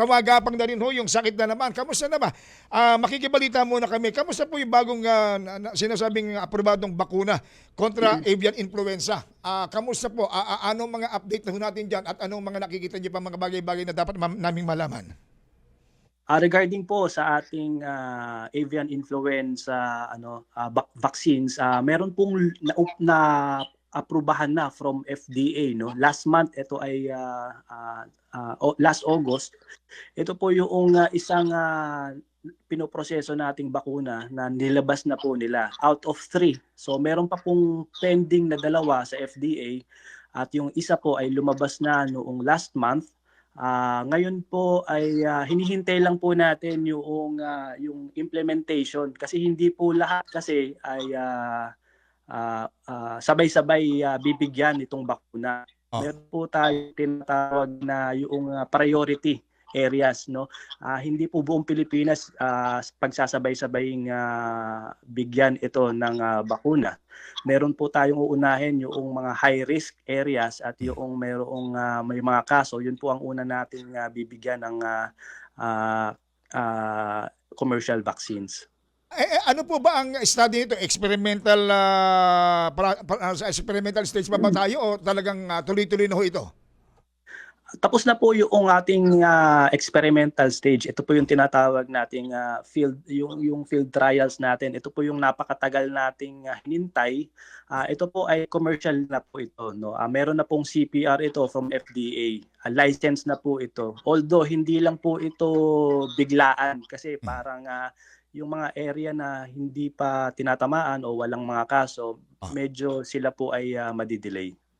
gumagapang na rin ho yung sakit na naman. Kamusta na ba? Ah, makikibalita muna kami. Kamusta po yung bagong na- sinasabing aprobadong bakuna kontra avian influenza? Ah, kamusta po? Ah, ah, anong mga update na ho natin dyan at anong mga nakikita niyo pa mga bagay-bagay na dapat ma- naming malaman? Ah, regarding po sa ating ah, avian influenza ano vac- vaccines, ah, meron pong na, na aprubahan na from FDA no. Last month ito ay ah, ah, o- last August. Ito po yung ah, isang ah, pinoproseso nating bakuna na nilabas na po nila out of three. So meron pa pong pending na dalawa sa FDA at yung isa po ay lumabas na noong last month Ah, ngayon po ay ah, hinihintay lang po natin yung ah, yung implementation kasi hindi po lahat kasi ay ah, ah, ah, sabay-sabay ah, bibigyan itong bakuna. Oh. Meron po tayo tinatawag na yung ah, priority areas no? Ah, hindi po buong Pilipinas ah, pagsasabay-sabaying ah, bigyan ito ng ah, bakuna. Meron po tayong uunahin yung mga high risk areas at yung merong ah, may mga kaso. Yun po ang una nating ah, bibigyan ng ah, ah, ah, commercial vaccines Eh, eh, ano po ba ang study nito? Experimental ah, pra- pra- sa experimental stage pa ba tayo o talagang ah, tuloy-tuloy na ho ito? Tapos na po yung ating ah, experimental stage. Ito po yung tinatawag nating ah, field yung yung field trials natin. Ito po yung napakatagal nating ah, hinintay. Ah, ito po ay commercial na po ito, no. Ah, meron na pong CPR ito from FDA. Ah, license na po ito. Although hindi lang po ito biglaan kasi parang ah, yung mga area na hindi pa tinatamaan o walang mga kaso, Ah. medyo sila po ay ah, madidelay.